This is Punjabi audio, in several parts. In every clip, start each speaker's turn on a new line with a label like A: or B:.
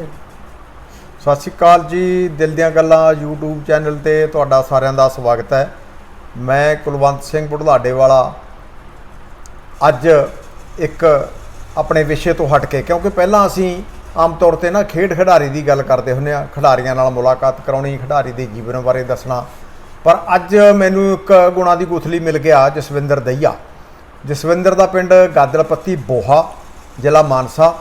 A: ਚਲੋ।
B: ਸਤਿ ਸ਼੍ਰੀ ਅਕਾਲ ਜੀ, ਦਿਲ ਦੀਆਂ ਗੱਲਾਂ YouTube ਚੈਨਲ ਤੇ ਤੁਹਾਡਾ ਸਾਰਿਆਂ ਦਾ ਸਵਾਗਤ ਹੈ। ਮੈਂ ਕੁਲਵੰਤ ਸਿੰਘ ਬੁਢਲਾਡੇ ਵਾਲਾ ਅੱਜ ਇੱਕ ਆਪਣੇ ਵਿਸ਼ੇ ਤੋਂ ਹਟ ਕੇ, ਕਿਉਂਕਿ ਪਹਿਲਾਂ ਅਸੀਂ ਆਮ ਤੌਰ ਤੇ ਨਾ ਖੇਡ ਖਿਡਾਰੀ ਦੀ ਗੱਲ ਕਰਦੇ ਹੁੰਦੇ ਆ ਖਿਡਾਰੀਆਂ ਨਾਲ ਮੁਲਾਕਾਤ ਕਰਾਉਣੀ, ਖਿਡਾਰੀ ਦੇ ਜੀਵਨ ਬਾਰੇ ਦੱਸਣਾ। ਪਰ ਅੱਜ ਮੈਨੂੰ ਇੱਕ ਗੁਣਾ ਦੀ ਗੁਥਲੀ ਮਿਲ ਗਿਆ, ਜਸਵਿੰਦਰ ਦਈਆ। ਜਸਵਿੰਦਰ ਦਾ ਪਿੰਡ ਗਾਦਲਪੱਤੀ ਬੋਹਾ, ਜ਼ਿਲ੍ਹਾ ਮਾਨਸਾ।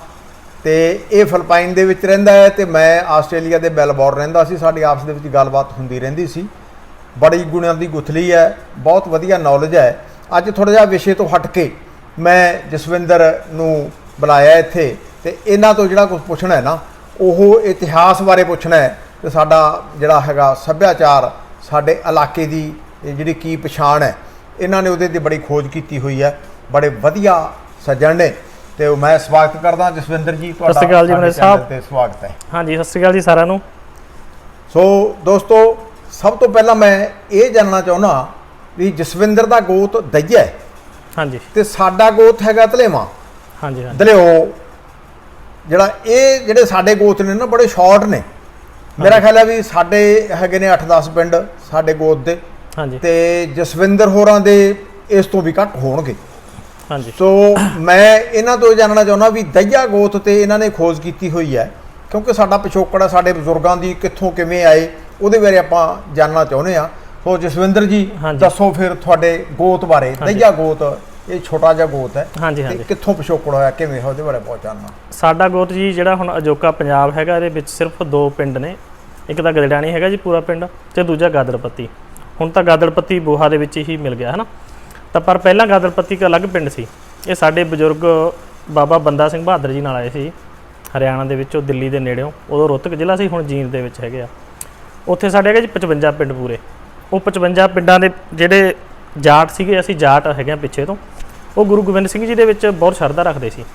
B: ਤੇ ਇਹ ਫਿਲਪਾਈਨ ਦੇ ਵਿੱਚ ਰਹਿੰਦਾ ਹੈ ਤੇ ਮੈਂ ਆਸਟ੍ਰੇਲੀਆ ਦੇ ਮੈਲਬੌਰਨ ਰਹਿੰਦਾ ਸੀ। ਸਾਡੀ ਆਪਸ ਦੇ ਵਿੱਚ ਗੱਲਬਾਤ ਹੁੰਦੀ ਰਹਿੰਦੀ ਸੀ। ਬੜੀ ਗੁਣਾਂ ਦੀ ਗੁਥਲੀ ਹੈ, ਬਹੁਤ ਵਧੀਆ ਨੌਲੇਜ ਹੈ। ਅੱਜ ਥੋੜਾ ਜਿਹਾ ਵਿਸ਼ੇ ਤੋਂ ਹਟ ਕੇ ਮੈਂ ਜਸਵਿੰਦਰ ਨੂੰ ਬੁਲਾਇਆ ਇੱਥੇ ਤੇ ਇਹਨਾਂ ਤੋਂ ਜਿਹੜਾ ਕੁਝ ਪੁੱਛਣਾ ਹੈ ਨਾ, ਉਹ ਇਤਿਹਾਸ ਬਾਰੇ ਪੁੱਛਣਾ ਹੈ ਤੇ ਸਾਡਾ ਜਿਹੜਾ ਹੈਗਾ ਸੱਭਿਆਚਾਰ ਸਾਡੇ ਇਲਾਕੇ ਦੀ ਜਿਹੜੀ ਕੀ ਪਛਾਣ ਹੈ, ਇਹਨਾਂ ਨੇ ਉਹਦੇ ਤੇ ਬੜੀ ਖੋਜ ਕੀਤੀ ਹੋਈ ਹੈ। ਬੜੇ ਵਧੀਆ ਸੱਜਣ ਨੇ। ਤੇ ਮੈਂ ਸਵਾਗਤ ਕਰਦਾ ਜਸਵਿੰਦਰ ਜੀ
C: ਸਤਿ ਸ਼੍ਰੀ ਅਕਾਲ ਜੀ, ਮਨੋਜ ਸਾਹਿਬ।
B: ਤੇ ਸਵਾਗਤ ਹੈ।
C: ਹਾਂਜੀ ਸਤਿ ਸ਼੍ਰੀ ਅਕਾਲ ਜੀ ਸਾਰਿਆਂ ਨੂੰ।
B: ਸੋ ਦੋਸਤੋ ਸਭ ਤੋਂ ਪਹਿਲਾਂ ਮੈਂ ਇਹ ਜਾਣਨਾ ਚਾਹੁੰਦਾ ਵੀ ਜਸਵਿੰਦਰ ਦਾ ਗੋਤ ਦਈਆ ਹੈ।
C: ਹਾਂਜੀ।
B: ਤੇ ਸਾਡਾ ਗੋਤ ਹੈਗਾ ਧਲੇਵਾ।
C: ਹਾਂਜੀ ਹਾਂਜੀ।
B: ਦਲਿਓ ਜਿਹੜਾ ਇਹ ਜਿਹੜੇ ਸਾਡੇ ਗੋਤ ਨੇ ਨਾ ਬੜੇ ਸ਼ਾਰਟ ਨੇ। ਮੇਰਾ ਖਿਆਲ ਹੈ ਵੀ ਸਾਡੇ ਹੈਗੇ ਨੇ 8-10 ਪਿੰਡ ਸਾਡੇ ਗੋਤ ਦੇ।
C: ਹਾਂਜੀ।
B: ਤੇ ਜਸਵਿੰਦਰ ਹੋਰਾਂ ਦੇ ਇਸ ਤੋਂ ਵੀ ਘੱਟ ਹੋਣਗੇ।
C: ਹਾਂਜੀ।
B: ਸੋ ਮੈਂ ਇਹਨਾਂ ਤੋਂ ਜਾਣਨਾ ਚਾਹੁੰਦਾ ਵੀ ਦਈਆ ਗੋਤ ਤੇ ਇਹਨਾਂ ਨੇ ਖੋਜ ਕੀਤੀ ਹੋਈ ਹੈ ਕਿਉਂਕਿ ਸਾਡਾ ਪਿਛੋਕੜ ਹੈ ਸਾਡੇ ਬਜ਼ੁਰਗਾਂ ਦੀ ਕਿੱਥੋਂ ਕਿਵੇਂ ਆਏ ਉਹਦੇ ਬਾਰੇ ਆਪਾਂ ਜਾਣਨਾ ਚਾਹੁੰਦੇ ਆ ਸੋ ਜਸਵਿੰਦਰ ਜੀ। ਦੱਸੋ ਫਿਰ ਤੁਹਾਡੇ ਗੋਤ ਬਾਰੇ। ਦਈਆ ਗੋਤ ਇਹ ਛੋਟਾ ਜਿਹਾ ਗੋਤ ਹੈ।
C: ਹਾਂਜੀ ਹਾਂਜੀ।
B: ਕਿੱਥੋਂ ਪਿਛੋਕੜ ਹੋਇਆ ਕਿਵੇਂ ਹੋਇਆ ਉਹਦੇ ਬਾਰੇ ਬਹੁਤ ਜਾਣਨਾ
C: ਸਾਡਾ ਗੋਤ ਜੀ ਜਿਹੜਾ ਹੁਣ ਅਜੋਕਾ ਪੰਜਾਬ ਹੈਗਾ ਇਹਦੇ ਵਿੱਚ ਸਿਰਫ ਦੋ ਪਿੰਡ ਨੇ। ਇੱਕ ਤਾਂ ਗਦੜਾਣੀ ਹੈਗਾ ਜੀ ਪੂਰਾ ਪਿੰਡ ਤੇ ਦੂਜਾ ਗਾਦਰਪੱਤੀ ਹੁਣ ਤਾਂ ਗਾਦਰਪੱਤੀ ਬੋਹਾ ਦੇ ਵਿੱਚ ਹੀ ਮਿਲ ਗਿਆ ਹੈ ਨਾ ਤਾਂ ਪਰ ਪਹਿਲਾਂ ਗਾਦਰਪੱਤੀ ਇੱਕ ਅਲੱਗ ਪਿੰਡ ਸੀ। ਇਹ ਸਾਡੇ ਬਜ਼ੁਰਗ ਬਾਬਾ ਬੰਦਾ ਸਿੰਘ ਬਹਾਦਰ ਜੀ ਨਾਲ ਆਏ ਸੀ। ਹਰਿਆਣਾ ਦੇ ਵਿੱਚੋਂ ਦਿੱਲੀ ਦੇ ਨੇੜਿਓਂ, ਉਦੋਂ ਰੋਹਤਕ ਜ਼ਿਲ੍ਹਾ ਸੀ, ਹੁਣ ਜੀਂਦ ਦੇ ਵਿੱਚ ਹੈਗੇ ਆ। ਉੱਥੇ ਸਾਡੇ ਹੈਗੇ ਜੀ 55 ਪਿੰਡ ਪੂਰੇ। ਉਹ 55 ਪਿੰਡਾਂ ਦੇ ਜਿਹੜੇ ਜਾਟ ਸੀਗੇ, ਅਸੀਂ ਜਾਟ ਹੈਗੇ ਆ ਪਿੱਛੇ ਤੋਂ। ਉਹ ਗੁਰੂ ਗੋਬਿੰਦ ਸਿੰਘ ਜੀ ਦੇ ਵਿੱਚ ਬਹੁਤ ਸ਼ਰਧਾ ਰੱਖਦੇ ਸੀ।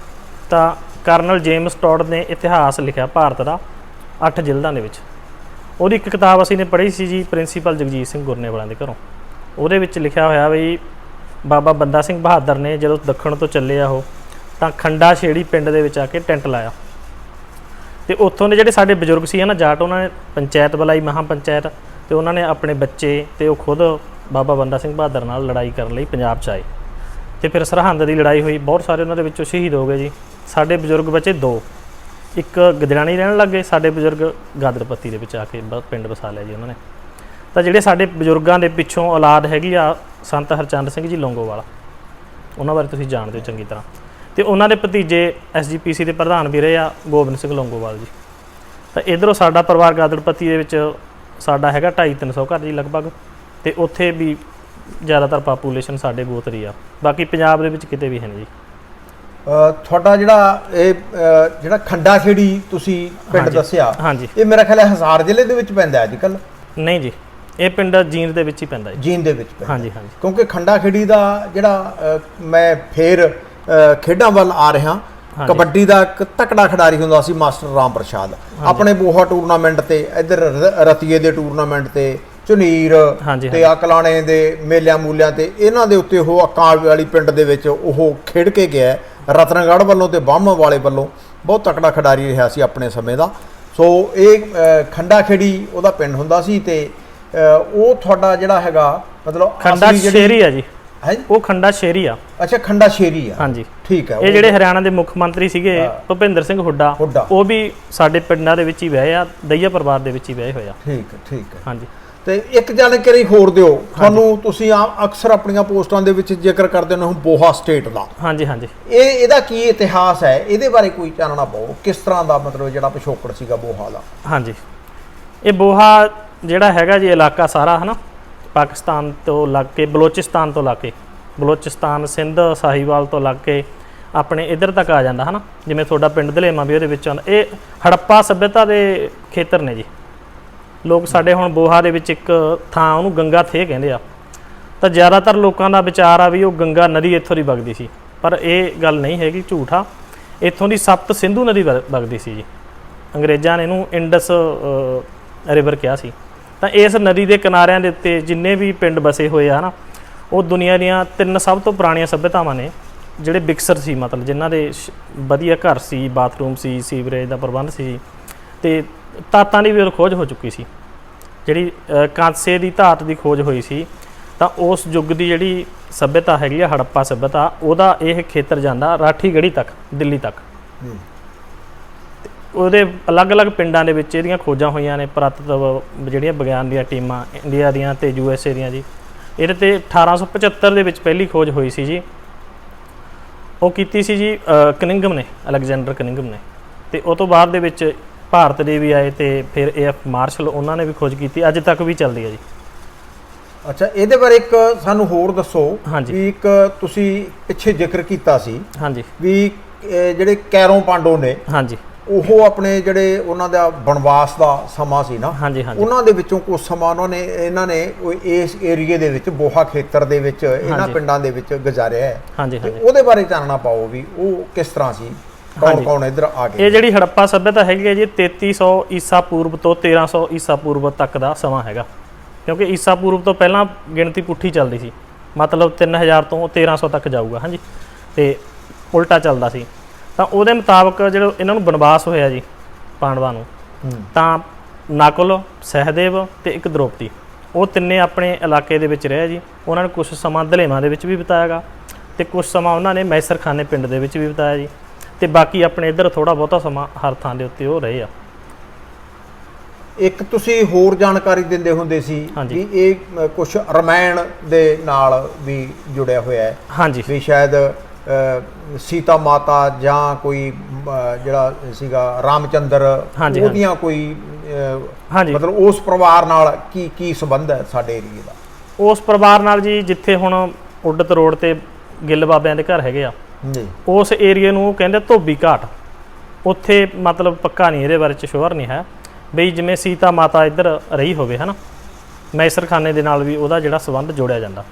C: ਤਾਂ ਕਰਨਲ ਜੇਮਸ ਟੌਡ ਨੇ ਇਤਿਹਾਸ ਲਿਖਿਆ ਭਾਰਤ ਦਾ ਅੱਠ ਜ਼ਿਲ੍ਹਿਆਂ ਦੇ ਵਿੱਚ। ਉਹਦੀ ਇੱਕ ਕਿਤਾਬ ਅਸੀਂ ਨੇ ਪੜ੍ਹੀ ਸੀ ਜੀ, ਪ੍ਰਿੰਸੀਪਲ ਜਗਜੀਤ ਸਿੰਘ ਗੁਰਨੇਵਾਲਾਂ ਦੇ ਘਰੋਂ। ਉਹਦੇ ਵਿੱਚ ਲਿਖਿਆ ਹੋਇਆ ਵੀ ਬਾਬਾ ਬੰਦਾ ਸਿੰਘ ਬਹਾਦਰ ਨੇ ਜਦੋਂ ਦੱਖਣ ਤੋਂ ਚੱਲੇ ਆ ਉਹ, ਤਾਂ ਖੰਡਾ ਛੇੜੀ ਪਿੰਡ ਦੇ ਵਿੱਚ ਆ ਕੇ ਟੈਂਟ ਲਾਇਆ। ਤੇ ਉੱਥੋਂ ਦੇ ਜਿਹੜੇ ਸਾਡੇ ਬਜ਼ੁਰਗ ਸੀ ਨਾ ਜਾਟ ਉਹਨਾਂ ਨੇ ਪੰਚਾਇਤ ਬੁਲਾਈ ਮਹਾ ਪੰਚਾਇਤ ਤੇ ਉਹਨਾਂ ਨੇ ਆਪਣੇ ਬੱਚੇ ਤੇ ਉਹ ਖੁਦ ਬਾਬਾ ਬੰਦਾ ਸਿੰਘ ਬਹਾਦਰ ਨਾਲ ਲੜਾਈ ਕਰਨ ਲਈ ਪੰਜਾਬ 'ਚ ਆਏ। ਤੇ ਫਿਰ ਸਰਹੰਦ ਦੀ ਲੜਾਈ ਹੋਈ, ਬਹੁਤ ਸਾਰੇ ਉਹਨਾਂ ਦੇ ਵਿੱਚੋਂ ਸ਼ਹੀਦ ਹੋ ਗਏ ਜੀ। ਸਾਡੇ ਬਜ਼ੁਰਗ ਬਚੇ ਦੋ, ਇੱਕ ਗਦੜਾਣੀ ਰਹਿਣ ਲੱਗੇ ਸਾਡੇ ਬਜ਼ੁਰਗ ਗਾਦਰਪੱਤੀ ਦੇ ਵਿੱਚ ਆ ਕੇ ਬ- ਪਿੰਡ ਵਸਾ ਲਿਆ ਜੀ ਉਹਨਾਂ ਨੇ। ਤਾਂ ਜਿਹੜੇ ਸਾਡੇ ਬਜ਼ੁਰਗਾਂ ਦੇ ਪਿੱਛੋਂ ਔਲਾਦ ਹੈਗੀ ਆ ਸੰਤ ਹਰਚੰਦ ਸਿੰਘ ਜੀ ਲੌਂਗੋਵਾਲਾ ਉਹਨਾਂ ਬਾਰੇ ਤੁਸੀਂ ਜਾਣਦੇ ਹੋ ਚੰਗੀ ਤਰ੍ਹਾਂ। ਤੇ ਉਹਨਾਂ ਦੇ ਭਤੀਜੇ ਐਸਜੀਪੀਸੀ ਦੇ ਪ੍ਰਧਾਨ ਵੀ ਰਹੇ ਆ ਗੋਬਿੰਦ ਸਿੰਘ ਲੌਂਗੋਵਾਲ ਜੀ। ਤਾਂ ਇਧਰੋਂ ਸਾਡਾ ਪਰਿਵਾਰ ਗਾਦੜਪੱਤੀ ਦੇ ਵਿੱਚ ਸਾਡਾ ਹੈਗਾ 2.5 300 ਘਰ ਜੀ ਲਗਭਗ ਤੇ ਉੱਥੇ ਵੀ ਜ਼ਿਆਦਾਤਰ ਪਾਪੂਲੇਸ਼ਨ ਸਾਡੇ ਗੋਤਰੀ ਆ। ਬਾਕੀ ਪੰਜਾਬ ਦੇ ਵਿੱਚ ਕਿਤੇ ਵੀ ਹੈ ਨਹੀਂ ਜੀ।
B: ਤੁਹਾਡਾ ਜਿਹੜਾ ਇਹ ਜਿਹੜਾ ਖੰਡਾ ਖੇੜੀ ਤੁਸੀਂ ਪਿੰਡ। ਦੱਸਿਆ ਇਹ ਮੇਰਾ ਖਿਆਲ ਹੈ ਹਜ਼ਾਰ ਜ਼ਿਲ੍ਹੇ ਦੇ ਵਿੱਚ ਪੈਂਦਾ ਅੱਜ ਕੱਲ
C: ਨਹੀਂ ਜੀ। ਇਹ ਪਿੰਡ ਜੀਂਦ ਦੇ ਵਿੱਚ ਹੀ ਪੈਂਦਾ ਜੀ।
B: ਜੀਨ ਦੇ ਵਿੱਚ ਪੈਂਦਾ।
C: ਹਾਂਜੀ ਹਾਂਜੀ।
B: ਕਿਉਂਕਿ ਖੰਡਾ ਖੇੜੀ ਦਾ ਜਿਹੜਾ ਅ, ਮੈਂ ਫੇਰ ਅ, ਖੇਡਾਂ ਵੱਲ ਆ ਰਿਹਾ। ਕਬੱਡੀ ਦਾ ਇੱਕ ਤਕੜਾ ਖਿਡਾਰੀ ਹੁੰਦਾ ਸੀ ਮਾਸਟਰ ਰਾਮ ਪ੍ਰਸ਼ਾਦ। ਆਪਣੇ ਬੋਹਾ ਟੂਰਨਾਮੈਂਟ ਤੇ ਇੱਧਰ ਰ- ਰਤੀਏ ਦੇ ਟੂਰਨਾਮੈਂਟ ਤੇ ਝੁਨੀਰ
C: ਹਾਂਜੀ,
B: ਤੇ ਅਕਲਾਣੇ ਦੇ ਮੇਲਿਆਂ ਮੂਲਿਆਂ ਤੇ ਇਹਨਾਂ ਦੇ ਉੱਤੇ ਉਹ ਅਕਾਲ ਵਾਲੀ ਪਿੰਡ ਦੇ ਵਿੱਚ ਉਹ ਖੇਡ ਕੇ ਗਿਆ। ਹੈ। ਰਤਨਗੜ੍ਹ ਵੱਲੋਂ ਤੇ ਬਾਹਮਣ ਵਾਲੇ ਵੱਲੋਂ ਬਹੁਤ ਤਕੜਾ ਖਿਡਾਰੀ ਰਿਹਾ ਸੀ ਆਪਣੇ ਸਮੇਂ ਦਾ। ਸੋ ਇਹ ਅ, ਖੰਡਾ ਖੇੜੀ ਉਹਦਾ ਪਿੰਡ ਹੁੰਦਾ ਸੀ ਤੇ ਉਹ ਤੁਹਾਡਾ ਜਿਹੜਾ ਹੈਗਾ ਮਤਲਬ
C: ਖੰਡਾ ਸ਼ੇਰੀ ਆ ਜੀ।
B: ਹੈ
C: ਉਹ ਖੰਡਾ ਸ਼ੇਰੀ ਆ।
B: ਅੱਛਾ ਖੰਡਾ ਸ਼ੇਰੀ ਆ।
C: ਹਾਂਜੀ।
B: ਠੀਕ ਹੈ
C: ਇਹ ਜਿਹੜੇ ਹਰਿਆਣਾ ਦੇ ਮੁੱਖ ਮੰਤਰੀ ਸੀਗੇ। ਭੁਪਿੰਦਰ ਸਿੰਘ ਹੁੱਡਾ। ਉਹ ਵੀ ਸਾਡੇ ਪਿੰਡਾਂ ਦੇ ਵਿੱਚ ਹੀ ਵਿਆਹੇ ਆ ਦਈਆ ਪਰਿਵਾਰ ਦੇ ਵਿੱਚ ਹੀ ਵਿਆਹੇ ਹੋਏ ਆ।
B: ਠੀਕ ਹੈ ਠੀਕ ਹੈ
C: ਹਾਂਜੀ।
B: ਤੇ ਇੱਕ ਜਾਣਕਾਰੀ ਹੋਰ ਦਿਓ ਤੁਹਾਨੂੰ ਤੁਸੀਂ ਆ ਅਕਸਰ ਆਪਣੀਆਂ ਪੋਸਟਾਂ ਦੇ ਵਿੱਚ ਜ਼ਿਕਰ ਕਰਦੇ ਹੋ ਬੋਹਾ ਸਟੇਟ ਦਾ।
C: ਹਾਂਜੀ ਹਾਂਜੀ।
B: ਇਹ ਇਹਦਾ ਕੀ ਇਤਿਹਾਸ ਹੈ? ਇਹਦੇ ਬਾਰੇ ਕੋਈ ਚਾਨਣਾ ਪਾਓ ਕਿਸ ਤਰ੍ਹਾਂ ਦਾ ਮਤਲਬ ਜਿਹੜਾ ਪਿਛੋਕੜ ਸੀਗਾ ਬੋਹਾ ਦਾ?
C: ਹਾਂਜੀ। ਇਹ ਬੋਹਾ ਜਿਹੜਾ ਹੈਗਾ ਜੀ ਇਲਾਕਾ ਸਾਰਾ, ਹਨਾ? ਪਾਕਿਸਤਾਨ ਤੋਂ ਲੱਗ ਕੇ, ਬਲੋਚਿਸਤਾਨ ਤੋਂ ਲੱਗ ਕੇ, ਬਲੋਚਿਸਤਾਨ, ਸਿੰਧ, ਸਾਹੀਵਾਲ ਤੋਂ ਲੱਗ ਕੇ ਆਪਣੇ ਇਧਰ ਤੱਕ ਆ ਜਾਂਦਾ, ਹਨਾ? ਜਿਵੇਂ ਤੁਹਾਡਾ ਪਿੰਡ ਦਲੇਮਾ ਵੀ ਉਹਦੇ ਵਿੱਚ ਆਉਂਦਾ। ਇਹ ਹੜੱਪਾ ਸਭਿਅਤਾ ਦੇ ਖੇਤਰ ਨੇ ਜੀ। ਲੋਕ ਸਾਡੇ ਹੁਣ ਬੋਹਾ ਦੇ ਵਿੱਚ ਇੱਕ ਥਾਂ ਉਹਨੂੰ ਗੰਗਾ ਥੇ ਕਹਿੰਦੇ ਆ। ਤਾਂ ਜ਼ਿਆਦਾਤਰ ਲੋਕਾਂ ਦਾ ਵਿਚਾਰ ਆ ਵੀ ਉਹ ਗੰਗਾ ਨਦੀ ਇੱਥੋਂ ਦੀ ਵਗਦੀ ਸੀ। ਪਰ ਇਹ ਗੱਲ ਨਹੀਂ ਹੈਗੀ, ਝੂਠਾ ਇੱਥੋਂ ਦੀ ਸਪਤ ਸਿੰਧੂ ਨਦੀ ਵਗ- ਵਗਦੀ ਸੀ ਜੀ। ਅੰਗਰੇਜ਼ਾਂ ਨੇ ਇਹਨੂੰ ਇੰਡਸ ਰਿਵਰ ਕਿਹਾ ਸੀ। ਤਾਂ ਇਸ ਨਦੀ ਦੇ ਕਿਨਾਰਿਆਂ ਦੇ ਉੱਤੇ ਜਿੰਨੇ ਵੀ ਪਿੰਡ ਬਸੇ ਹੋਏ ਆ ਨਾ ਉਹ ਦੁਨੀਆ ਦੀਆਂ ਤਿੰਨ ਸਭ ਤੋਂ ਪੁਰਾਣੀਆਂ ਸਭਿਅਤਾਵਾਂ ਨੇ, ਜਿਹੜੇ ਬਿਕਸਰ ਸੀ ਮਤਲਬ, ਜਿਨ੍ਹਾਂ ਦੇ ਸ਼- ਵਧੀਆ ਘਰ ਸੀ, ਬਾਥਰੂਮ ਸੀ, ਸੀਵਰੇਜ ਦਾ ਪ੍ਰਬੰਧ ਸੀ ਤੇ ਧਾਤਾਂ ਦੀ ਵੀ ਉਦੋਂ ਖੋਜ ਹੋ ਚੁੱਕੀ ਸੀ। ਜਿਹੜੀ ਕਾਂਸੇ ਦੀ ਧਾਤ ਦੀ ਖੋਜ ਹੋਈ ਸੀ, ਤਾਂ ਉਸ ਯੁੱਗ ਦੀ ਜਿਹੜੀ ਸਭਿਅਤਾ ਹੈਗੀ ਆ, ਹੜੱਪਾ ਸਭਿਅਤਾ, ਉਹਦਾ ਇਹ ਖੇਤਰ ਜਾਂਦਾ ਰਾਠੀਗੜ੍ਹੀ ਤੱਕ, ਦਿੱਲੀ ਤੱਕ। ਉਹਦੇ ਅਲੱਗ-ਅਲੱਗ ਪਿੰਡਾਂ ਦੇ ਵਿੱਚ ਇਹਦੀਆਂ ਖੋਜਾਂ ਹੋਈਆਂ ਨੇ ਪੁਰਾਤਤਵ ਜਿਹੜੀਆਂ ਵਿਗਿਆਨ ਦੀਆਂ ਟੀਮਾਂ ਇੰਡੀਆ ਦੀਆਂ ਤੇ ਯੂ ਐਸ ਏ ਦੀਆਂ ਜੀ। ਇਹਦੇ ਤੇ 1875 ਦੇ ਵਿੱਚ ਪਹਿਲੀ ਖੋਜ ਹੋਈ ਸੀ ਜੀ। ਉਹ ਕੀਤੀ ਸੀ ਜੀ ਕਨਿੰਗਮ ਨੇ ਅਲੈਗਜ਼ੈਂਡਰ ਕਨਿੰਗਮ ਨੇ। ਤੇ ਉਹ ਤੋਂ ਬਾਅਦ ਦੇ ਵਿੱਚ ਭਾਰਤ ਦੇ ਵੀ ਆਏ ਤੇ ਫਿਰ ਏ ਐਫ ਮਾਰਸ਼ਲ ਉਹਨਾਂ ਨੇ ਵੀ ਖੋਜ ਕੀਤੀ ਅੱਜ ਤੱਕ ਵੀ ਚੱਲਦੀ ਹੈ ਜੀ।
B: ਅੱਛਾ ਇਹਦੇ ਬਾਰੇ ਇੱਕ ਸਾਨੂੰ ਹੋਰ ਦੱਸੋ। ਵੀ ਇੱਕ ਤੁਸੀਂ ਪਿੱਛੇ ਜ਼ਿਕਰ ਕੀਤਾ ਸੀ
C: ਹਾਂਜੀ।
B: ਵੀ ਜਿਹੜੇ ਕੈਰੋਂ ਪਾਂਡੋ ਨੇ
C: ਹਾਂਜੀ।
B: ਉਹ ਆਪਣੇ ਜਿਹੜੇ ਉਹਨਾਂ ਦਾ ਬਨਵਾਸ ਦਾ ਸਮਾਂ ਸੀ ਨਾ
C: ਹਾਂਜੀ ਹਾਂਜੀ।
B: ਉਹਨਾਂ ਦੇ ਵਿੱਚੋਂ ਕੁਝ ਸਮਾਂ ਉਹਨਾਂ ਨੇ ਇਹਨਾਂ ਨੇ ਉਹ ਇਸ ਏਰੀਏ ਦੇ ਵਿੱਚ ਬੋਹਾ ਖੇਤਰ ਦੇ ਵਿੱਚ ਇਹਨਾਂ। ਪਿੰਡਾਂ ਦੇ ਵਿੱਚ ਗੁਜ਼ਾਰਿਆ ਹੈ।
C: ਹਾਂਜੀ ਹਾਂਜੀ।
B: ਉਹਦੇ ਬਾਰੇ ਜਾਣਨਾ ਪਾਓ ਵੀ ਉਹ ਕਿਸ ਤਰ੍ਹਾਂ ਸੀ ਕੌਣ। ਕੌਣ ਇੱਧਰ ਆ
C: ਇਹ
B: ਗਏ
C: ਜਿਹੜੀ ਹੜੱਪਾ ਸਭਿਅਤਾ ਹੈਗੀ ਹੈ ਜੀ 3300 ਈਸਾ ਪੂਰਵ ਤੋਂ 1300 ਈਸਾ ਪੂਰਵ ਤੱਕ ਦਾ ਸਮਾਂ ਹੈਗਾ। ਕਿਉਂਕਿ ਈਸਾ ਪੂਰਵ ਤੋਂ ਪਹਿਲਾਂ ਗਿਣਤੀ ਪੁੱਠੀ ਚੱਲਦੀ ਸੀ। ਮਤਲਬ 3000 ਤੋਂ 1300 ਤੱਕ ਜਾਊਗਾ ਹਾਂਜੀ। ਤੇ ਉਲਟਾ ਚੱਲਦਾ ਸੀ। ਤਾਂ ਉਹਦੇ ਮੁਤਾਬਕ ਜਿਹੜਾ ਇਹਨਾਂ ਨੂੰ ਬਨਵਾਸ ਹੋਇਆ ਜੀ ਪਾਂਡਵਾਂ ਨੂੰ। ਤਾਂ ਨਕੁਲ ਸਹਿਦੇਵ ਤੇ ਇੱਕ ਦ੍ਰੋਪਦੀ। ਉਹ ਤਿੰਨੇ ਆਪਣੇ ਇਲਾਕੇ ਦੇ ਵਿੱਚ ਰਹੇ ਜੀ। ਉਹਨਾਂ ਨੇ ਕੁਝ ਸਮਾਂ ਦਲੇਵਾਂ ਦੇ ਵਿੱਚ ਵੀ ਬਿਤਾਇਆਗਾ ਤੇ ਕੁਝ ਸਮਾਂ ਉਹਨਾਂ ਨੇ ਮੈਸਰਖਾਨੇ ਪਿੰਡ ਦੇ ਵਿੱਚ ਵੀ ਬਿਤਾਇਆ ਜੀ। ਤੇ ਬਾਕੀ ਆਪਣੇ ਇੱਧਰ ਥੋੜਾ ਬਹੁਤਾ ਸਮਾਂ ਹਰ ਥਾਂ ਦੇ ਉੱਤੇ ਉਹ ਰਹੇ ਆ।
B: ਇੱਕ ਤੁਸੀਂ ਹੋਰ ਜਾਣਕਾਰੀ ਦਿੰਦੇ ਹੁੰਦੇ ਸੀ। ਵੀ ਇਹ ਕੁਝ ਰਮਾਇਣ ਦੇ ਨਾਲ ਵੀ ਜੁੜਿਆ ਹੋਇਆ ਹੈ।
C: ਹਾਂਜੀ।
B: ਵੀ ਸ਼ਾਇਦ ਸੀਤਾ ਮਾਤਾ ਜਾਂ ਕੋਈ ਜਿਹੜਾ ਸੀਗਾ ਰਾਮਚੰਦਰ ਉਹਦੀਆਂ ਕੋਈ ਮਤਲਬ ਉਸ ਪਰਿਵਾਰ ਨਾਲ ਕੀ ਕੀ ਸੰਬੰਧ ਹੈ ਸਾਡੇ ਏਰੀਏ ਦਾ?
C: ਉਸ ਪਰਿਵਾਰ ਨਾਲ ਜੀ ਜਿੱਥੇ ਹੁਣ ਉੱਡਤ ਰੋਡ ਤੇ ਗਿੱਲ ਬਾਬਿਆਂ ਦੇ ਘਰ ਹੈਗੇ ਆ।
B: ਜੀ।
C: ਉਸ ਏਰੀਏ ਨੂੰ ਕਹਿੰਦੇ ਧੋਬੀ ਘਾਟ। ਉੱਥੇ ਮਤਲਬ ਪੱਕਾ ਨਹੀਂ ਇਹਦੇ ਬਾਰੇ ਚ ਸ਼ੋਰ ਨਹੀਂ ਹੈ। ਬਈ ਜਿਵੇਂ ਸੀਤਾ ਮਾਤਾ ਇੱਧਰ ਰਹੀ ਹੋਵੇ ਹਨਾ। ਮੈਸਰਖਾਨੇ ਦੇ ਨਾਲ ਵੀ ਉਹਦਾ ਜਿਹੜਾ ਸਬੰਧ ਜੋੜਿਆ ਜਾਂਦਾ।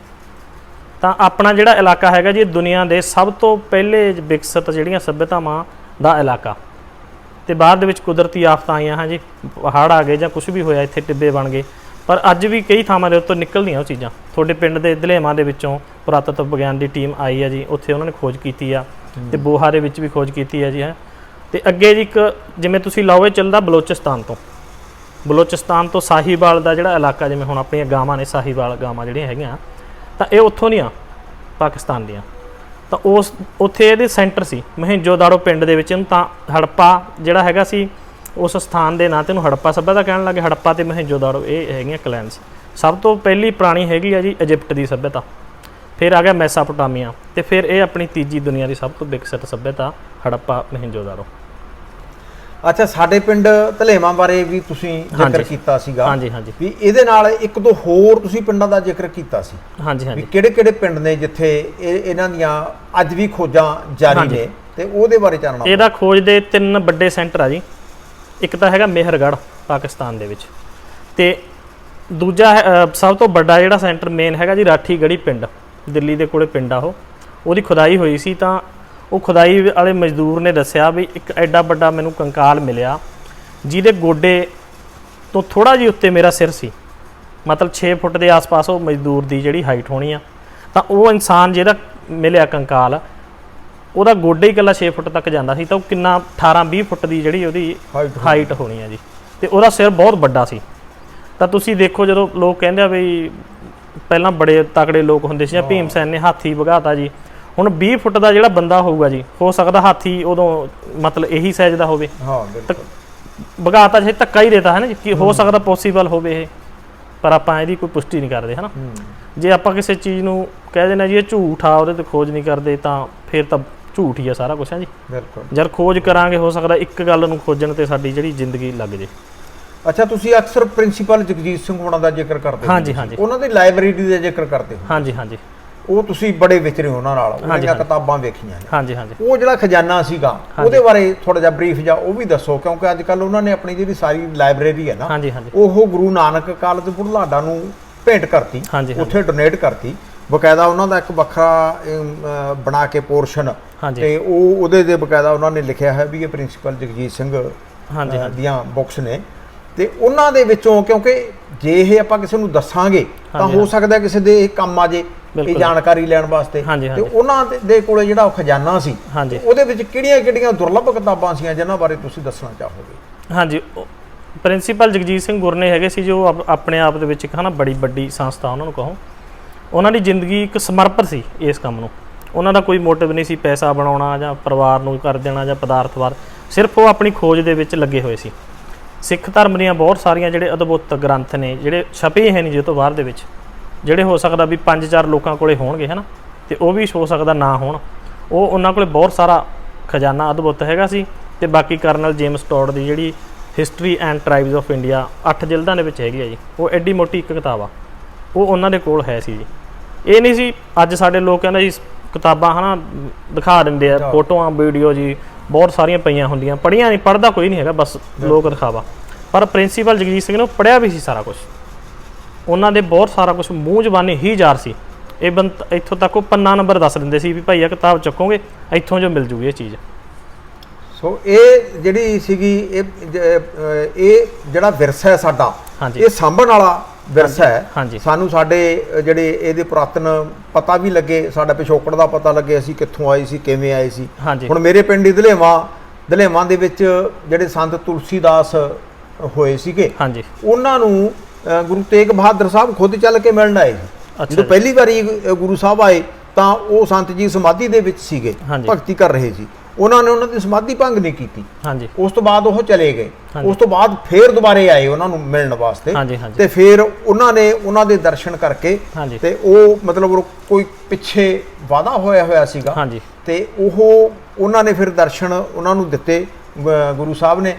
C: ਤਾਂ ਆਪਣਾ ਜਿਹੜਾ ਇਲਾਕਾ ਹੈਗਾ ਜੀ ਦੁਨੀਆ ਦੇ ਸਭ ਤੋਂ ਪਹਿਲੇ ਵਿਕਸਿਤ ਜਿਹੜੀਆਂ ਸਭਿਅਤਾਵਾਂ ਦਾ ਇਲਾਕਾ। ਤੇ ਬਾਅਦ ਦੇ ਵਿੱਚ ਕੁਦਰਤੀ ਆਫਤਾਂ ਆਈਆਂ ਹਾਂ ਜੀ ਹੜ੍ਹ ਆ ਗਏ ਜਾਂ ਕੁਝ ਵੀ ਹੋਇਆ ਇੱਥੇ ਟਿੱਬੇ ਬਣ ਗਏ। ਪਰ ਅੱਜ ਵੀ ਕਈ ਥਾਵਾਂ ਦੇ ਉੱਤੋਂ ਨਿਕਲਦੀਆਂ ਉਹ ਚੀਜ਼ਾਂ। ਤੁਹਾਡੇ ਪਿੰਡ ਦੇ ਦਲੇਵਾਂ ਦੇ ਵਿੱਚੋਂ ਪੁਰਾਤਤਵ ਵਿਗਿਆਨ ਦੀ ਟੀਮ ਆਈ ਹੈ ਜੀ ਉੱਥੇ ਉਹਨਾਂ ਨੇ ਖੋਜ ਕੀਤੀ ਆ ਤੇ ਬੋਹਾ ਦੇ ਵਿੱਚ ਵੀ ਖੋਜ ਕੀਤੀ ਹੈ ਜੀ ਹੈ। ਤੇ ਅੱਗੇ ਜੀ ਇੱਕ ਜਿਵੇਂ ਤੁਸੀਂ ਲਾਓਵੇ ਚੱਲਦਾ ਬਲੋਚਿਸਤਾਨ ਤੋਂ। ਬਲੋਚਿਸਤਾਨ ਤੋਂ ਸਾਹੀਵਾਲ ਦਾ ਜਿਹੜਾ ਇਲਾਕਾ ਜਿਵੇਂ ਹੁਣ ਆਪਣੀਆਂ ਗਾਵਾਂ ਨੇ ਸਾਹੀਵਾਲ ਗਾਵਾਂ ਜਿਹੜੀਆਂ ਹੈਗੀਆਂ ਤਾਂ ਇਹ ਉੱਥੋਂ ਨਹੀਂ ਆ ਪਾਕਿਸਤਾਨ ਦੀਆਂ। ਤਾਂ ਉਸ, ਉੱਥੇ ਇਹਦੇ ਸੈਂਟਰ ਸੀ, ਮਹਿੰਜੋਦਾੜੋ ਪਿੰਡ ਦੇ ਵਿੱਚ ਇਹਨੂੰ ਤਾਂ ਹੜੱਪਾ ਜਿਹੜਾ ਹੈਗਾ ਸੀ, ਉਸ ਸਥਾਨ ਦੇ ਨਾਂ ਤੇ ਇਹਨੂੰ ਹੜੱਪਾ ਸਭਿਅਤਾ ਕਹਿਣ ਲੱਗੇ ਹੜੱਪਾ ਤੇ ਮਹਿੰਜੋਦਾੜੋ, ਇਹ ਹੈਗੀਆਂ ਕਲੈਨਸ ਸਭ ਤੋਂ ਪਹਿਲੀ ਪੁਰਾਣੀ ਹੈਗੀ ਆ ਜੀ ਇਜਿਪਟ ਦੀ ਸਭਿਅਤਾ। ਫਿਰ ਆ ਗਿਆ ਮੈਸਾਪੋਟਾਮੀਆ ਤੇ ਫਿਰ ਇਹ ਆਪਣੀ ਤੀਜੀ ਦੁਨੀਆ ਦੀ ਸਭ ਤੋਂ ਵਿਕਸਿਤ ਸਭਿਅਤਾ, ਹੜੱਪਾ, ਮਹਿੰਜੋਦਾੜੋ।
B: ਅੱਛਾ ਸਾਡੇ ਪਿੰਡ ਧਲੇਵਾਂ ਬਾਰੇ ਵੀ ਤੁਸੀਂ ਜ਼ਿਕਰ
C: ਹਾਂਜੀ।
B: ਕੀਤਾ ਸੀਗਾ
C: ਹਾਂਜੀ ਹਾਂਜੀ।
B: ਵੀ ਇਹਦੇ ਨਾਲ ਇੱਕ ਦੋ ਹੋਰ ਤੁਸੀਂ ਪਿੰਡਾਂ ਦਾ ਜ਼ਿਕਰ ਕੀਤਾ ਸੀ
C: ਹਾਂਜੀ
B: ਵੀ
C: ਹਾਂਜੀ।
B: ਕਿਹੜੇ ਕਿਹੜੇ ਪਿੰਡ ਨੇ ਜਿੱਥੇ ਇਹ ਇਹਨਾਂ ਦੀਆਂ ਅੱਜ ਵੀ ਖੋਜਾਂ ਜਾਰੀ
C: ਹਾਂਜੀ।
B: ਨੇ ਤੇ ਉਹਦੇ ਬਾਰੇ ਜਾਣਨਾ
C: ਇਹਦਾ ਖੋਜ ਦੇ ਤਿੰਨ ਵੱਡੇ ਸੈਂਟਰ ਆ ਜੀ। ਇੱਕ ਤਾਂ ਹੈਗਾ ਮਿਹਰਗੜ੍ਹ ਪਾਕਿਸਤਾਨ ਦੇ ਵਿੱਚ। ਤੇ ਦੂਜਾ ਹੈ, ਸਭ ਤੋਂ ਵੱਡਾ ਜਿਹੜਾ ਸੈਂਟਰ ਮੇਨ ਹੈਗਾ ਜੀ ਰਾਠੀਗੜ੍ਹੀ ਪਿੰਡ। ਦਿੱਲੀ ਦੇ ਕੋਲੇ ਪਿੰਡ ਆ ਉਹ। ਉਹਦੀ ਖੁਦਾਈ ਹੋਈ ਸੀ ਤਾਂ ਉਹ ਖੁਦਾਈ ਵਾਲੇ ਮਜ਼ਦੂਰ ਨੇ ਦੱਸਿਆ ਵੀ ਇੱਕ ਐਡਾ ਵੱਡਾ ਮੈਨੂੰ ਕੰਕਾਲ ਮਿਲਿਆ ਜਿਹਦੇ ਗੋਡੇ ਤੋਂ ਥੋੜਾ ਜਿਹਾ ਉੱਤੇ ਮੇਰਾ ਸਿਰ ਸੀ। ਮਤਲਬ 6 ਫੁੱਟ ਦੇ ਆਸ-ਪਾਸ ਉਹ ਮਜ਼ਦੂਰ ਦੀ ਜਿਹੜੀ ਹਾਈਟ ਹੋਣੀ ਆ। ਤਾਂ ਉਹ ਇਨਸਾਨ ਜਿਹੜਾ ਮਿਲਿਆ ਕੰਕਾਲ ਉਹਦਾ ਗੋਡੇ ਹੀ ਇਕੱਲਾ 6 ਫੁੱਟ ਤੱਕ ਜਾਂਦਾ ਸੀ ਤਾਂ ਉਹ ਕਿੰਨਾ 18 20 ਫੁੱਟ ਦੀ ਜਿਹੜੀ ਉਹਦੀ। ਹਾਈਟ ਹੋਣੀ ਆ ਜੀ। ਤੇ ਉਹਦਾ ਸਿਰ ਬਹੁਤ ਵੱਡਾ ਸੀ। ਤਾਂ ਤੁਸੀਂ ਦੇਖੋ ਜਦੋਂ ਲੋਕ ਕਹਿੰਦੇ ਆ ਵੀ ਪਹਿਲਾਂ ਬੜੇ ਤਕੜੇ ਲੋਕ ਹੁੰਦੇ ਸੀ ਜਾਂ ਭੀਮ ਸੈਨ ਨੇ ਹਾਥੀ ਭਗਾਤਾ ਜੀ। ਹੁਣ 20 ਫੁੱਟ ਦਾ ਜਿਹੜਾ ਬੰਦਾ ਹੋਊਗਾ ਜੀ ਹੋ ਸਕਦਾ ਹਾਥੀ ਉਦੋਂ ਮਤਲਬ ਇਹੀ ਸਾਈਜ਼ ਦਾ ਹੋਵੇ।
B: ਹਾਂ ਬਿਲਕੁਲ।
C: ਭਗਾਤਾ ਜੇ ਧੱਕਾ ਹੀ ਦੇਤਾ ਹੈ ਨਾ ਕਿ ਹੋ ਸਕਦਾ ਪੋਸੀਬਲ ਹੋਵੇ ਇਹ। ਪਰ ਆਪਾਂ ਇਹਦੀ ਕੋਈ ਪੁਸ਼ਟੀ ਨਹੀਂ ਕਰਦੇ ਹਨਾ। ਜੇ ਆਪਾਂ ਕਿਸੇ ਚੀਜ਼ ਨੂੰ ਕਹਿ ਦੇਣਾ ਜੀ ਇਹ ਝੂਠ ਆ ਉਹਦੇ ਤੇ ਖੋਜ ਨਹੀਂ ਕਰਦੇ ਤਾਂ ਫਿਰ ਤਾਂ ਝੂਠ ਹੀ ਆ ਸਾਰਾ ਕੁਝ ਹੈ ਜੀ?
B: ਬਿਲਕੁਲ।
C: ਜਦ ਖੋਜ ਕਰਾਂਗੇ ਹੋ ਸਕਦਾ ਇੱਕ ਗੱਲ ਨੂੰ ਖੋਜਣ ਤੇ ਸਾਡੀ ਜਿਹੜੀ ਜ਼ਿੰਦਗੀ ਲੱਗ ਜੇ।
B: ਅੱਛਾ ਤੁਸੀਂ ਅਕਸਰ ਪ੍ਰਿੰਸੀਪਲ ਜਗਜੀਤ ਸਿੰਘ ਹੋਣਾ ਦਾ ਜ਼ਿਕਰ ਕਰਦੇ ਹੋ
C: ਹਾਂਜੀ, ਹਾਂਜੀ।
B: ਉਹਨਾਂ ਦੀ ਲਾਇਬ੍ਰੇਰੀ ਦਾ ਜ਼ਿਕਰ ਕਰਦੇ ਹੋ।
C: ਹਾਂਜੀ ਹਾਂਜੀ
B: ਉਹ ਤੁਸੀਂ ਬੜੇ ਵਿਚਰੇ ਹੋ ਉਹਨਾਂ ਨਾਲ ਉਹਨਾਂ। ਕਿਤਾਬਾਂ ਵੇਖੀਆਂ ਨੇ।
C: ਹਾਂਜੀ ਹਾਂਜੀ।
B: ਉਹ ਜਿਹੜਾ ਖਜ਼ਾਨਾ ਸੀਗਾ ਉਹਦੇ ਬਾਰੇ ਥੋੜਾ ਜਿਹਾ ਬਰੀਫ ਜਿਹਾ ਉਹ ਵੀ ਦੱਸੋ ਕਿਉਂਕਿ ਅੱਜ ਕੱਲ ਉਹਨਾਂ ਨੇ ਆਪਣੀ ਜਿਹੜੀ ਸਾਰੀ ਲਾਇਬ੍ਰੇਰੀ ਹੈ ਨਾ
C: ਹਾਂਜੀ ਹਾਂਜੀ।
B: ਉਹ ਗੁਰੂ ਨਾਨਕ ਕਾਲਜ ਬੁਢਲਾਡਾ ਨੂੰ ਭੇਂਟ ਕਰਤੀ। ਉੱਥੇ ਡੋਨੇਟ ਕਰਤੀ। ਬਕਾਇਦਾ ਉਹਨਾਂ ਦਾ ਇੱਕ ਵੱਖਰਾ ਬਣਾ ਕੇ ਪੋਰਸ਼ਨ ਤੇ ਉਹ ਉਹਦੇ ਦੇ ਬਕਾਇਦਾ ਉਹਨਾਂ ਨੇ ਲਿਖਿਆ ਹੈ ਵੀ ਇਹ ਪ੍ਰਿੰਸੀਪਲ ਜਗਜੀਤ ਸਿੰਘ ਦੀਆਂ ਬੁੱਕਸ ਨੇ। ਤੇ ਉਹਨਾਂ ਦੇ ਵਿੱਚੋਂ ਕਿਉਂਕਿ ਜੇ ਇਹ ਆਪਾਂ ਕਿਸੇ ਨੂੰ ਦੱਸਾਂਗੇ ਤਾਂ ਹੋ ਸਕਦਾ ਕਿਸੇ ਦੇ ਇਹ ਕੰਮ ਆ ਜੇ। ਇਹ। ਜਾਣਕਾਰੀ ਲੈਣ ਵਾਸਤੇ। ਤੇ। ਉਹਨਾਂ ਦੇ- ਕੋਲੇ ਜਿਹੜਾ ਖਜ਼ਾਨਾ ਸੀ ਉਹਦੇ ਵਿੱਚ ਕਿਹੜੀਆਂ-ਕਿਹੜੀਆਂ ਦੁਰਲੱਭ ਕਿਤਾਬਾਂ ਸੀਆਂ ਜਿਨ੍ਹਾਂ ਬਾਰੇ ਤੁਸੀਂ ਦੱਸਣਾ ਚਾਹੋਗੇ?
C: ਹਾਂਜੀ ਪ੍ਰਿੰਸੀਪਲ ਜਗਜੀਤ ਸਿੰਘ ਗੁਰਨੇ ਹੈਗੇ ਸੀ ਜੋ ਆਪ- ਆਪਣੇ ਆਪ ਦੇ ਵਿੱਚ ਇੱਕ ਹਨਾ ਬੜੀ ਵੱਡੀ ਸੰਸਥਾ ਉਹਨਾਂ ਨੂੰ ਕਹੋ। ਉਹਨਾਂ ਦੀ ਜ਼ਿੰਦਗੀ ਇੱਕ ਸਮਰਪਿਤ ਸੀ ਇਸ ਕੰਮ ਨੂੰ। ਉਹਨਾਂ ਦਾ ਕੋਈ ਮੋਟਿਵ ਨਹੀਂ ਸੀ ਪੈਸਾ ਬਣਾਉਣਾ ਜਾਂ ਪਰਿਵਾਰ ਨੂੰ ਕਰ ਦੇਣਾ ਜਾਂ ਪਦਾਰਥਵਾਦ ਸਿਰਫ ਉਹ ਆਪਣੀ ਖੋਜ ਦੇ ਵਿੱਚ ਲੱਗੇ ਹੋਏ ਸੀ। ਸਿੱਖ ਧਰਮ ਦੀਆਂ ਬਹੁਤ ਸਾਰੀਆਂ ਜਿਹੜੇ ਅਦਭੁੱਤ ਗ੍ਰੰਥ ਨੇ ਜਿਹੜੇ ਛਪੇ ਹੈ ਨਹੀਂ ਜੇ ਤੋਂ ਬਾਅਦ ਦੇ ਵਿੱਚ। ਜਿਹੜੇ ਹੋ ਸਕਦਾ ਵੀ ਪੰਜ ਚਾਰ ਲੋਕਾਂ ਕੋਲੇ ਹੋਣਗੇ ਹਨਾ? ਤੇ ਉਹ ਵੀ ਹੋ ਸਕਦਾ ਨਾ ਹੋਣ। ਉਹ ਉਹਨਾਂ ਕੋਲੇ ਬਹੁਤ ਸਾਰਾ ਖਜ਼ਾਨਾ ਅਦਭੁੱਤ ਹੈਗਾ ਸੀ ਤੇ ਬਾਕੀ ਕਰਨਲ ਜੇਮਸ ਟੌਡ ਦੀ ਜਿਹੜੀ history and tribes of India ਅੱਠ ਜਿਲਦਾਂ ਦੇ ਵਿੱਚ ਹੈਗੀ ਆ ਜੀ। ਉਹ ਐਡੀ ਮੋਟੀ ਇੱਕ ਕਿਤਾਬ ਆ। ਉਹ ਉਹਨਾਂ ਦੇ ਕੋਲ ਹੈ ਸੀ ਜੀ। ਇਹ ਨਹੀਂ ਸੀ ਅੱਜ ਸਾਡੇ ਲੋਕ ਕਹਿੰਦੇ ਜੀ ਕਿਤਾਬਾਂ ਹਨਾ ਦਿਖਾ ਦਿੰਦੇ ਆ ਫੋਟੋਆਂ ਵੀਡੀਓ ਜੀ ਬਹੁਤ ਸਾਰੀਆਂ ਪਈਆਂ ਹੁੰਦੀਆਂ। ਪੜੀਆਂ ਨਹੀਂ ਪੜਦਾ ਕੋਈ ਨਹੀਂ ਹੈਗਾ ਬਸ ਲੋਕ ਦਿਖਾਵਾ। ਪਰ ਪ੍ਰਿੰਸੀਪਲ ਜਗਜੀਤ ਸਿੰਘ ਨੇ ਪੜਿਆ ਵੀ ਸੀ ਸਾਰਾ ਕੁਝ ਉਹਨਾਂ ਦੇ ਬਹੁਤ ਸਾਰਾ ਕੁਝ ਮੂੰਹ ਜ਼ਬਾਨੀ ਹੀ ਜਾਰ ਸੀ। ਇਹ ਬੰਤ ਇੱਥੋਂ ਤੱਕ ਉਹ ਪੰਨਾ ਨੰਬਰ ਦੱਸ ਦਿੰਦੇ ਸੀ ਵੀ ਭਾਈ ਆ ਕਿਤਾਬ ਚੱਕੋਗੇ ਇੱਥੋਂ ਜੋ ਮਿਲ ਜੂਗੀ ਇਹ ਚੀਜ਼।
B: ਸੋ ਇਹ ਜਿਹੜੀ ਸੀਗੀ ਇਹ ਇਹ ਜਿਹੜਾ ਵਿਰਸਾ ਹੈ ਸਾਡਾ। ਇਹ ਸਾਂਭਣ ਵਾਲਾ ਵਿਰਸਾ ਹੈ। ਸਾਨੂੰ ਸਾਡੇ ਜਿਹੜੇ ਇਹਦੇ ਪੁਰਾਤਨ ਪਤਾ ਵੀ ਲੱਗੇ ਸਾਡਾ ਪਿਛੋਕੜ ਦਾ ਪਤਾ ਲੱਗੇ ਅਸੀਂ ਕਿੱਥੋਂ ਆਏ ਸੀ ਕਿਵੇਂ ਆਏ ਸੀ। ਹੁਣ ਮੇਰੇ ਪਿੰਡ ਹੀ ਦਲੇਵਾਂ ਦਲੇਵਾਂ ਦੇ ਵਿੱਚ ਜਿਹੜੇ ਸੰਤ ਤੁਲਸੀਦਾਸ ਹੋਏ ਸੀਗੇ
C: ਹਾਂਜੀ।
B: ਉਹਨਾਂ ਨੂੰ ਗੁਰੂ ਤੇਗ ਬਹਾਦਰ ਸਾਹਿਬ ਖੁਦ ਚੱਲ ਕੇ ਮਿਲਣ ਆਏ
C: ਅੱਛਾ
B: ਜਦੋਂ
C: ਜੀ।
B: ਪਹਿਲੀ ਵਾਰੀ ਗੁਰੂ ਸਾਹਿਬ ਆਏ ਤਾਂ ਉਹ ਸੰਤ ਜੀ ਸਮਾਧੀ ਦੇ ਵਿੱਚ ਸੀਗੇ। ਭਗਤੀ ਕਰ ਰਹੇ ਸੀ ਉਹਨਾਂ ਨੇ ਉਹਨਾਂ ਦੀ ਸਮਾਧੀ ਭੰਗ ਨਹੀਂ ਕੀਤੀ
C: ਹਾਂਜੀ
B: ਉਸ ਤੋਂ ਬਾਅਦ ਉਹ ਚਲੇ ਗਏ। ਉਸ ਤੋਂ ਬਾਅਦ ਫੇਰ ਦੁਬਾਰੇ ਆਏ ਉਹਨਾਂ ਨੂੰ ਮਿਲਣ ਵਾਸਤੇ। ਤੇ ਫਿਰ ਉਹਨਾਂ ਨੇ ਉਹਨਾਂ ਦੇ ਦਰਸ਼ਨ ਕਰਕੇ। ਤੇ ਉਹ ਮਤਲਬ ਕੋਈ ਪਿੱਛੇ ਵਾਦਾ ਹੋਇਆ ਹੋਇਆ ਸੀਗਾ ਤੇ ਉਹ ਉਹਨਾਂ ਨੇ ਫਿਰ ਦਰਸ਼ਨ ਉਹਨਾਂ ਨੂੰ ਦਿੱਤੇ ਗੁਰੂ ਸਾਹਿਬ ਨੇ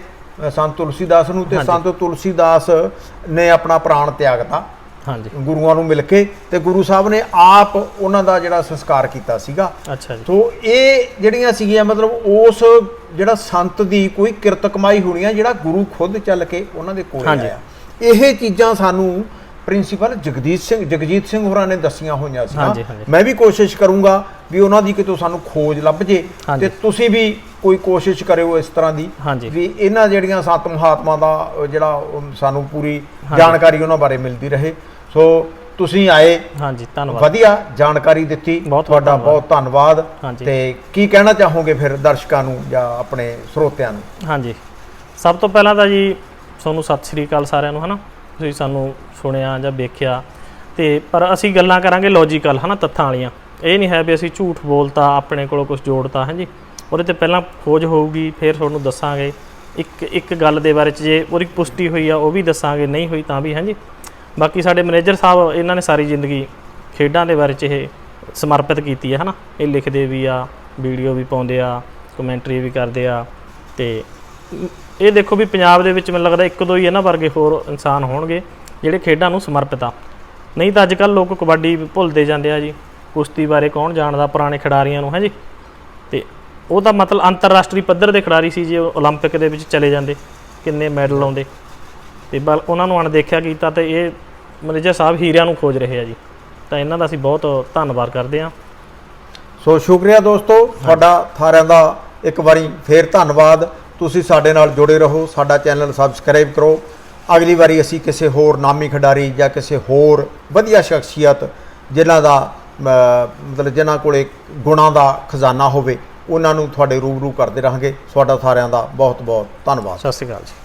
B: ਸੰਤ ਤੁਲਸੀਦਾਸ ਨੂੰ ਤੇ। ਸੰਤ ਤੁਲਸੀਦਾਸ ਨੇ ਆਪਣਾ ਪ੍ਰਾਣ ਤਿਆਗਤਾ
C: ਹਾਂਜੀ
B: ਗੁਰੂਆਂ ਨੂੰ ਮਿਲ ਕੇ ਤੇ ਗੁਰੂ ਸਾਹਿਬ ਨੇ ਆਪ ਉਹਨਾਂ ਦਾ ਜਿਹੜਾ ਸੰਸਕਾਰ ਕੀਤਾ ਸੀਗਾ
C: ਅੱਛਾ ਜੀ
B: ਸੋ ਇਹ ਜਿਹੜੀਆਂ ਸੀਗੀਆਂ ਮਤਲਬ ਉਸ ਜਿਹੜਾ ਸੰਤ ਦੀ ਕੋਈ ਕਿਰਤ ਕਮਾਈ ਹੋਣੀ ਆ ਜਿਹੜਾ ਗੁਰੂ ਖੁਦ ਚੱਲ ਕੇ ਉਹਨਾਂ ਦੇ ਕੋਲ। ਆਇਆ ਇਹ ਚੀਜ਼ਾਂ ਸਾਨੂੰ ਪ੍ਰਿੰਸੀਪਲ ਜਗਦੀਸ਼ ਸਿੰਘ ਜਗਜੀਤ ਸਿੰਘ ਹੋਰਾਂ ਨੇ ਦੱਸੀਆਂ ਹੋਈਆਂ ਸੀ। ਮੈਂ ਵੀ ਕੋਸ਼ਿਸ਼ ਕਰੂੰਗਾ ਵੀ ਉਹਨਾਂ ਦੀ ਕਿਤੋਂ ਸਾਨੂੰ ਖੋਜ ਲੱਭ ਜੇ। ਤੇ ਤੁਸੀਂ ਵੀ ਕੋਈ ਕੋਸ਼ਿਸ਼ ਕਰਿਓ ਇਸ ਤਰ੍ਹਾਂ ਦੀ। ਵੀ ਇਹਨਾਂ ਜਿਹੜੀਆਂ ਸੱਤ ਮਹਾਤਮਾ ਦਾ ਜਿਹੜਾ ਸਾਨੂੰ ਪੂਰੀ ਜਾਣਕਾਰੀ ਉਹਨਾਂ ਬਾਰੇ ਮਿਲਦੀ ਰਹੇ। ਸੋ ਤੁਸੀਂ ਆਏ।
C: ਹਾਂਜੀ ਧੰਨਵਾਦ।
B: ਵਧੀਆ ਜਾਣਕਾਰੀ ਦਿੱਤੀ। ਤੁਹਾਡਾ। ਬਹੁਤ ਧੰਨਵਾਦ। ਤੇ ਕੀ ਕਹਿਣਾ ਚਾਹੋਗੇ ਫਿਰ ਦਰਸ਼ਕਾਂ ਨੂੰ ਜਾਂ ਆਪਣੇ ਸਰੋਤਿਆਂ ਨੂੰ?
C: ਹਾਂਜੀ। ਸਭ ਤੋਂ ਪਹਿਲਾਂ ਤਾਂ ਜੀ ਤੁਹਾਨੂੰ ਸਤਿ ਸ੍ਰੀ ਅਕਾਲ ਸਾਰਿਆਂ ਨੂੰ ਹਨਾ? ਤੁਸੀਂ ਸਾਨੂੰ ਸੁਣਿਆ ਜਾਂ ਵੇਖਿਆ। ਤੇ ਪਰ ਅਸੀਂ ਗੱਲਾਂ ਕਰਾਂਗੇ ਲੌਜੀਕਲ ਹਨਾ ਤੱਥਾਂ ਵਾਲੀਆਂ। ਇਹ ਨਹੀਂ ਹੈ ਵੀ ਅਸੀਂ ਝੂਠ ਬੋਲਤਾ ਆਪਣੇ ਕੋਲੋਂ ਕੁਝ ਜੋੜਤਾ ਹਾਂਜੀ ਉਹਦੇ ਤੇ ਪਹਿਲਾਂ ਖੋਜ ਹੋਊਗੀ, ਫਿਰ ਤੁਹਾਨੂੰ ਦੱਸਾਂਗੇ। ਇੱਕ ਇੱਕ ਗੱਲ ਦੇ ਬਾਰੇ ਚ ਜੇ ਉਹਦੀ ਪੁਸ਼ਟੀ ਹੋਈ ਆ, ਉਹ ਵੀ ਦੱਸਾਂਗੇ, ਨਹੀਂ ਹੋਈ ਤਾਂ ਵੀ, ਹਾਂਜੀ। ਬਾਕੀ ਸਾਡੇ ਮੈਨੇਜਰ ਸਾਹਿਬ, ਇਹਨਾਂ ਨੇ ਸਾਰੀ ਜ਼ਿੰਦਗੀ ਖੇਡਾਂ ਦੇ ਬਾਰੇ ਚ ਇਹ ਸਮਰਪਿਤ ਕੀਤੀ ਹੈ ਹਨਾ। ਇਹ ਲਿਖਦੇ ਵੀ ਆ, ਵੀਡੀਓ ਵੀ ਪਾਉਂਦੇ ਆ, ਕਮੈਂਟਰੀ ਵੀ ਕਰਦੇ ਆ, ਤੇ ਇਹ ਦੇਖੋ ਵੀ ਪੰਜਾਬ ਦੇ ਵਿੱਚ ਮੈਨੂੰ ਲੱਗਦਾ ਇੱਕ ਦੋ ਹੀ ਇਹਨਾਂ ਵਰਗੇ ਹੋਰ ਇਨਸਾਨ ਹੋਣਗੇ, ਜਿਹੜੇ ਖੇਡਾਂ ਨੂੰ ਸਮਰਪਿਤ ਆ। ਨਹੀਂ ਤਾਂ ਅੱਜ ਕੱਲ ਲੋਕ ਕਬੱਡੀ ਭੁੱਲਦੇ ਜਾਂਦੇ ਆ ਜੀ। ਕੁਸ਼ਤੀ ਬਾਰੇ ਕੌਣ ਜਾਣਦਾ ਪੁਰਾਣੇ ਖਿਡਾਰੀਆਂ ਨੂੰ ਹੈ ਜੀ ਤੇ ਉਹ ਤਾਂ ਮਤਲਬ ਅੰਤਰਰਾਸ਼ਟਰੀ ਪੱਧਰ ਦੇ ਖਿਡਾਰੀ ਸੀ ਜੇ ਉਹ 올림픽 ਦੇ ਵਿੱਚ ਚਲੇ ਜਾਂਦੇ ਕਿੰਨੇ ਮੈਡਲ ਆਉਂਦੇ ਤੇ ਬਲ ਉਹਨਾਂ ਨੂੰ ਅਣਦੇਖਿਆ ਕੀਤਾ ਤੇ ਇਹ ਮੈਨੇਜਰ ਸਾਹਿਬ ਹੀਰਿਆਂ ਨੂੰ ਖੋਜ ਰਹੇ ਆ ਜੀ ਤਾਂ ਇਹਨਾਂ ਦਾ ਅਸੀਂ ਬਹੁਤ ਧੰਨਵਾਦ ਕਰਦੇ ਹਾਂ
B: ਸੋ ਸ਼ੁਕਰੀਆ ਦੋਸਤੋ ਤੁਹਾਡਾ ਸਾਰਿਆਂ ਦਾ ਇੱਕ ਵਾਰੀ ਫੇਰ ਧੰਨਵਾਦ ਤੁਸੀਂ ਸਾਡੇ ਨਾਲ ਜੁੜੇ ਰਹੋ ਸਾਡਾ ਚੈਨਲ ਸਬਸਕ੍ਰਾਈਬ ਕਰੋ ਅਗਲੀ ਵਾਰੀ ਅਸੀਂ ਕਿਸੇ ਹੋਰ ਨਾਮੀ ਖਿਡਾਰੀ ਜਾਂ ਕਿਸੇ ਹੋਰ ਵਧੀਆ ਸ਼ਖਸੀਅਤ ਜਿਨ੍ਹਾਂ ਦਾ ਅਮ, ਮਤਲਬ ਜਿਨ੍ਹਾਂ ਕੋਲੇ ਗੁਣਾਂ ਦਾ ਖਜ਼ਾਨਾ ਹੋਵੇ ਉਹਨਾਂ ਨੂੰ ਤੁਹਾਡੇ ਰੂਬਰੂ ਕਰਦੇ ਰਹਾਂਗੇ। ਤੁਹਾਡਾ ਸਾਰਿਆਂ ਦਾ ਬਹੁਤ ਬਹੁਤ ਧੰਨਵਾਦ।
C: ਸਤਿ ਸ਼੍ਰੀ ਅਕਾਲ ਜੀ।